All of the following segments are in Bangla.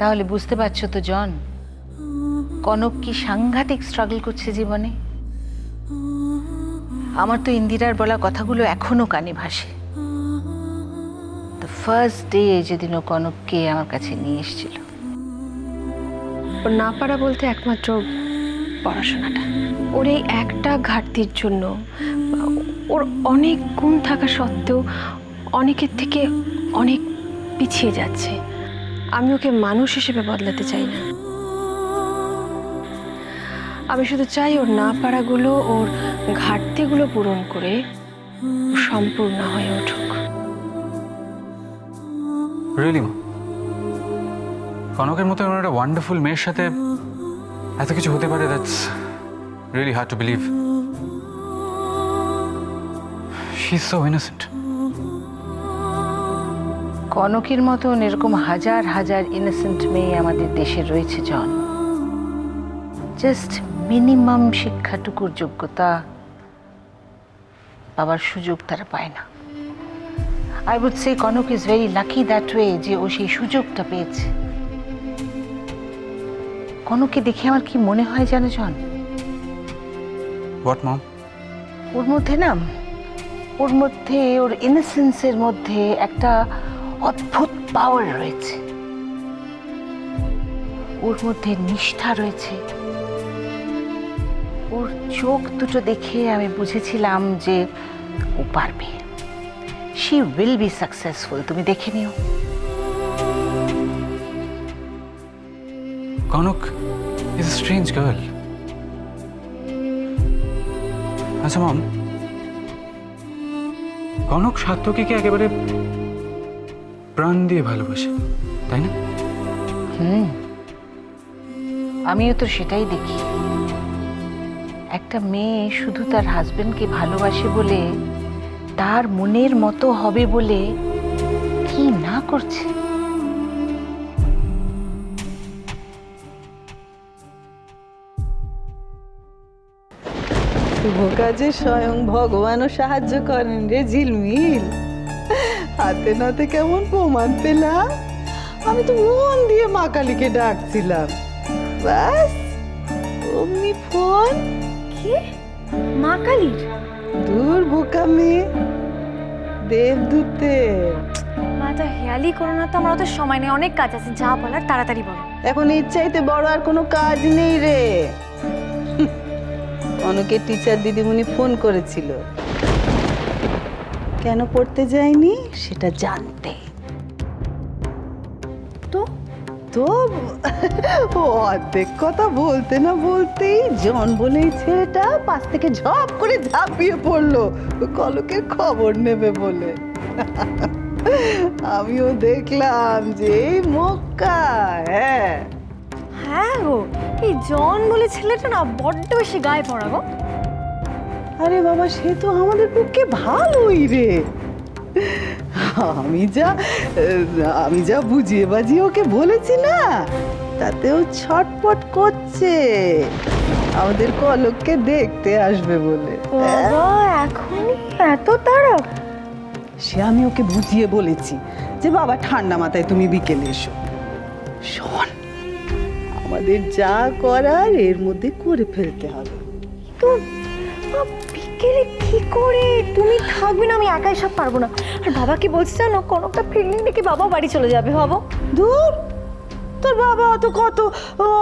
তাহলে বুঝতে পারছ তো, জন? কনক কি সাংঘাতিক স্ট্রাগল করছে জীবনে? আমার তো ইন্দিরার বলা কথাগুলো এখনও কানে ভাসে। ফার্স্ট ডে যেদিন ও কনককে আমার কাছে নিয়ে এসেছিল। ওর না পারা বলতে একমাত্র পড়াশোনাটা। ওর এই একটা ঘাটতির জন্য, ওর অনেক গুণ থাকা সত্ত্বেও অনেকের থেকে অনেক পিছিয়ে যাচ্ছে। আমি ওকে মানুষ হিসেবে বদলাতে চাই না। আমি শুধু চাই ওর না পারাগুলো, ওর ঘাটতিগুলো পূরণ করে সম্পূর্ণ হয়ে উঠুক। রিয়েলি কনকের মতো এমন একটা ওয়ান্ডারফুল মেয়ের সাথে এত কিছু হতে পারে that's really hard to believe she is so innocent কনকের মতন এরকম হাজার হাজার ইনোসেন্ট মেয়ে আমাদের দেশে রয়েছে জন। জাস্ট মিনিমাম শিক্ষাটুকুর যোগ্যতা পাওয়ার সুযোগ তারা পায় না। I would say Konok is very lucky that way যে ও সেই সুযোগটা পেয়েছে। কনককে দেখে আমার কি মনে হয় জানো জন? হোয়াট মম ওর মধ্যে না ওর মধ্যে ওর ইনোসেন্সের মধ্যে একটা অদ্ভুত পাওয়ার রয়েছে। ওর মধ্যে নিষ্ঠা রয়েছে। ওর চোখ দুটো দেখে আমি বুঝেছিলাম যে ও পারবে। শি উইল বি সাকসেসফুল তুমি দেখে নিও। Konok is a strange girl আচ্ছা মম। কনক কি একেবারে প্রাণ দিয়ে ভালোবাসে তাই না? হুম। আমিও তো সেটাই দেখি। একটা মেয়ে শুধু তার হাজবেন্ডকে ভালোবাসে বলে তার মনের মতো হবে বলে কি না করছে? শুভ কাজে স্বয়ং ভগবানও সাহায্য করেন রে ঝিলমিল। হাতে নাতে কেমন প্রমাণ পেলাম? আমি তো মন দিয়ে মা কালীকে ডাকছিলাম। ব্যাস অমনি ফোন। কি? মা কালীর? দূর বোকা মেয়ে। দেবদূতের মা তো হেয়ালি করো না তো আমার অত সময় নেই অনেক কাজ আছে। যা বলার তাড়াতাড়ি বলো। এখন ইচ্ছাইতে বড় আর কোনো কাজ নেই রে। অনেকের টিচার দিদিমণি ফোন করেছিল। কেন পড়তে যায়নি? সেটা জানতে। তো? তো অর্ধেক কথা বলতে না বলতেই জন বলে ছেলেটা পাশ থেকে ঝপ করে ঝাঁপিয়ে পড়ল। কলকের খবর নেবে বলে। আমিও দেখলাম যে মক্কা হ্যাঁ। হ্যাঁ গো, এই জন বলে ছেলেটা না বড্ড বেশি গায়ে পড়া গো। আরে বাবা সে তো আমাদের পক্ষে ভালোই রে। আমি যা আমি যা বুঝিয়ে বাজিয়ে ওকে বলেছি না তাতেও ছটপট করছে। আমাদের কলককে দেখতে আসবে বলে। বাবা এখনই এত তাড়া সে আমি ওকে বুঝিয়ে বলেছি যে বাবা ঠান্ডা মাথায় তুমি বিকেলে এসো। শোন আমাদের যা করার এর মধ্যে করে ফেলতে হবে। তো মা, বিকেলে কি করে? তুমি থাকবে না আমি একাই সব পারব না। আর বাবা কি বলছে জানো কোনোটা ফিল্ডিং দেখে বাবা বাড়ি চলে যাবে ভাবো। দূর তোর বাবা তো কত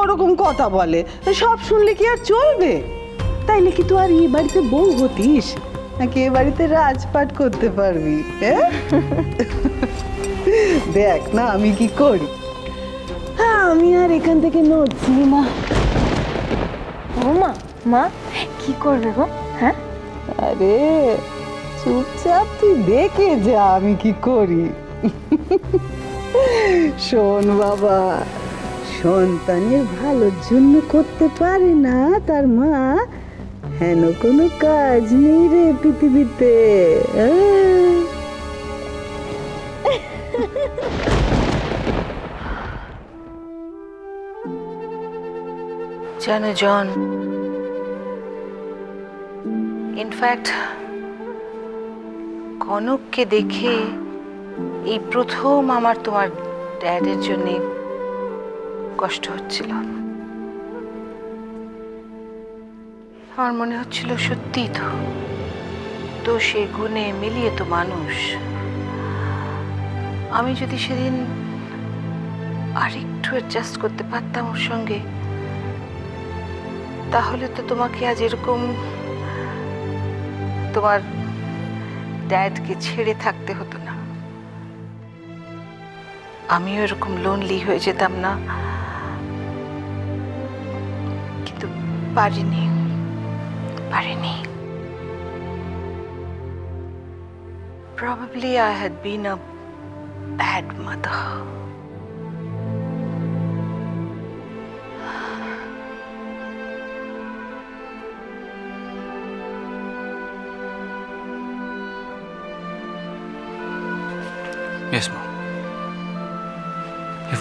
ওরকম কথা বলে। সব শুনলে কি আর চলবে? তাই নাকি তুই আর এই বাড়িতে বউ হতিস? নাকি এ বাড়িতে রাজপাট করতে পারবি দেখ না আমি কি করি? হ্যাঁ আমি আর এখান থেকে নড়ছি না ও মা মা কি করবে গো? হ্যাঁ? আরে, চুপচাপ তুই দেখে যা আমি কি করি। শোন বাবা, সন্তানের ভালোর জন্য করতে পারে না তার মা। হেন কোনো কাজ নেই রে পৃথিবীতে। জন ইনফ্যাক্ট কনককে দেখে এই প্রথম আমার তোমার ড্যাডের জন্যে কষ্ট হচ্ছিল। আমার মনে হচ্ছিল সত্যি তো তো সে গুণে মিলিয়ে তো মানুষ। আমি যদি সেদিন আরেকটু অ্যাডজাস্ট করতে পারতাম ওর সঙ্গে, তাহলে তো তোমাকে আজ এরকম তোমার ড্যাডকে ছেড়ে থাকতে হতো না। আমিও এরকম লোনলি হয়ে যেতাম না। কিন্তু পারিনি পারিনি। Probably I had been a bad mother.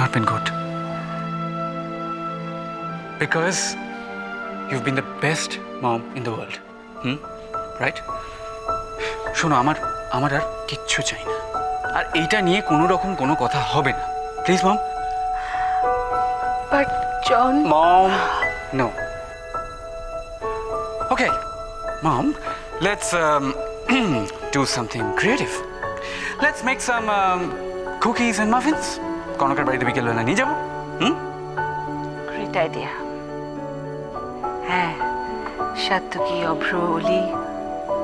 Not been good. Because you've been the best mom in the world. Hmm right শোনো আমার আমার আর কিচ্ছু চাই না আর এইটা নিয়ে কোনো রকম কোনো কথা হবে না please mom But John, Mom, no. Okay, Mom, let's um, do something creative. Let's make some um, cookies and muffins. কনকের বাড়িতে বিকেলবেলা নিয়ে যাব হুম গ্রেট আইডিয়া হ্যাঁ সাত্তকী অভ্র অলি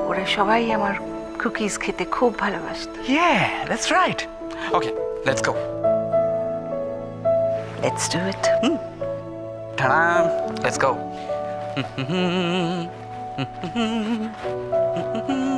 ওরা সবাই আমার কুকিজ খেতে খুব ভালোবাসত ইয়ে that's right okay let's go let's do it hmm টানা লেটস গো হুম হুম হুম হুম হুম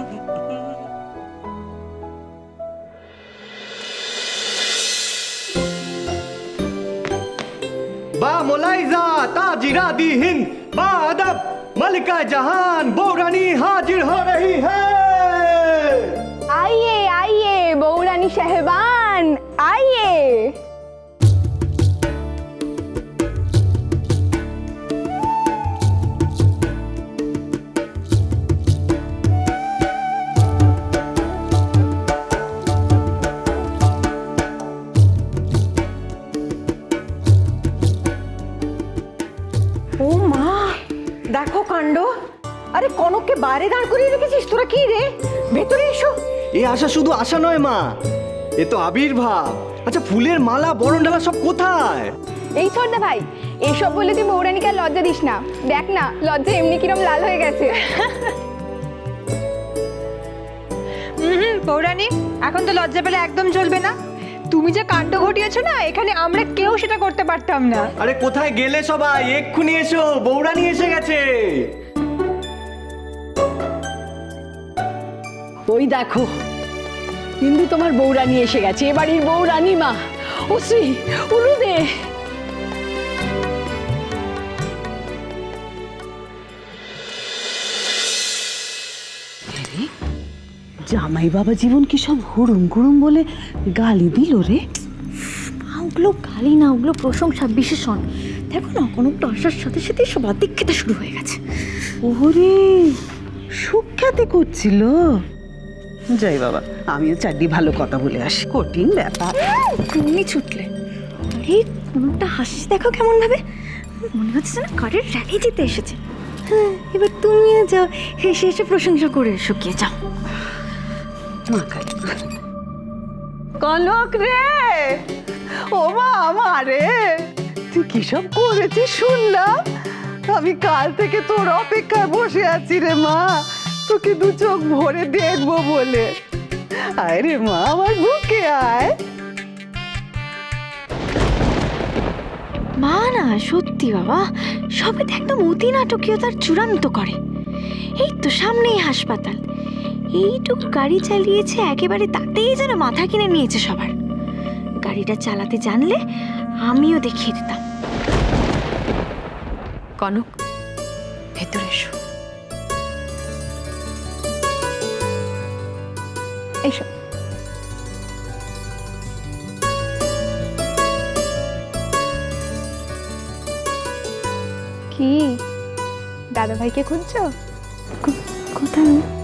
बामुलाइजा ताजिरादी हिंद बादब मलिका जहान, बोरानी हाजिर हो रही है। आइए आइए, बोरानी शहबान, आइए। ও মা দেখো কাণ্ড। আরে কনককে বাইরে দাঁড় করিয়ে রেখেছিস তোরা কি রে? ভেতরে এসো। এ আশা শুধু আশা নয় মা। এ তো আবির্ভাব। আচ্ছা ফুলের মালা বরণ ডালা সব কোথায়? এই সর্দা ভাই এসব বলে তুই বৌরানীকে আর লজ্জা দিস না। দেখ না লজ্জা এমনি কিরম লাল হয়ে গেছে। হুম পৌরাণী এখন তো লজ্জা পেলে একদম চলবে না। তুমি যে কাণ্ড ঘটিয়েছো না এখানে আমরা কেউ সেটা করতে পারতাম না। আরে কোথায় গেলে সবাই? এক্ষুনি এসো বৌরানি এসে গেছে। ওই দেখো কিন্তু তোমার বৌরানি এসে গেছে। এ বাড়ির বৌরানী মা ও শ্রী উলুদে। জামাই বাবা জীবন কি সব হুড়ুম গুড়ুম বলে গালি দিল রে? মা, ওগুলো গালি না ওগুলো প্রশংসা বিশেষণ। দেখো না কনকটা আসার সাথে সাথে সব অর্ধেক খেতে শুরু হয়ে গেছে। ওরে সুখ্যাতি করছিল। যাই বাবা আমিও চারটি ভালো কথা বলে আসি কঠিন ব্যাপার। তুমি ছুটলে। আরে কনকটা হাসছে দেখো কেমন ভাবে মনে হচ্ছে যেন কারের র্যালি জিতে এসেছে। হ্যাঁ এবার তুমিও যাও হেসে হেসে প্রশংসা করে শুকিয়ে যাও। মা কনক রে! ও মা আমার তুই কি সব করেছিস শুনলাম? আমি কাল থেকে তোর অপেক্ষায় বসে আছি রে মা। তোকে দু চোখ ভরে দেখব বলে। আয় রে মা, আমার বুকে আয়। মা না, সত্যি বাবা, সবে একদম অতি নাটকীয়তার চূড়ান্ত করে। এই তো সামনেই হাসপাতাল। এইটুকু গাড়ি চালিয়েছে, একেবারে তাতেই যেন মাথা কিনে নিয়েছে সবার। গাড়িটা চালাতে জানলে আমিও দেখিয়ে দিতাম। কনক, ভেতরে এসো। এসো। কি? দাদা ভাইকে খুঁজছো কোথায়?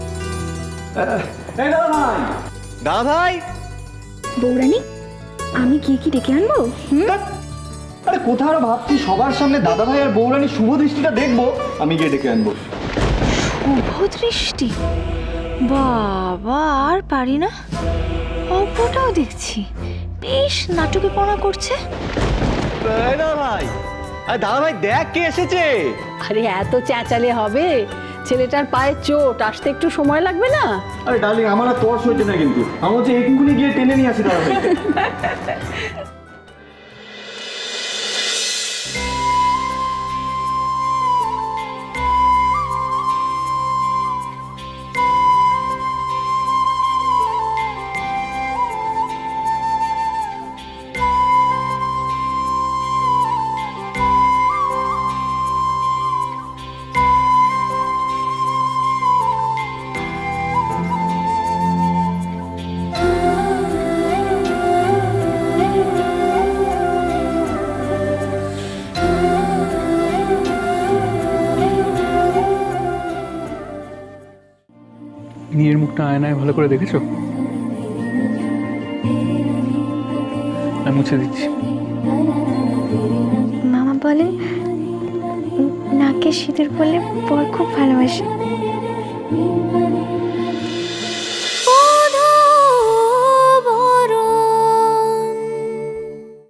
দা ভাই বৌরানী আমি কি কি ডেকে আনব? আরে কোথাও আর ভাবছি? সবার সামনে দাদা ভাই আর বৌরানী শুভ দৃষ্টিটা দেখব আমি গিয়ে ডেকে আনব। শুভ দৃষ্টি? বাবা আর পারি না। অপটাও দেখছি। বেশ নাটকীপনা করছে। দাদা ভাই আরে দাদা ভাই দেখ কে এসেছে। আরে এত চেঁচালে হবে? ছেলেটার পায়ে চোট আসতে একটু সময় লাগবে না? আরে ডার্লিং আমার আর তর্স হচ্ছে না কিন্তু। আমার হচ্ছে এক্ষুনি গিয়ে টেনে নিয়ে আসি দাদা নিজের মুখটা আয়নায় ভালো করে দেখেছ? মুছে দিচ্ছি। মামা বলেন নাকে শীতের পরলে বর খুব ভালোবাসে।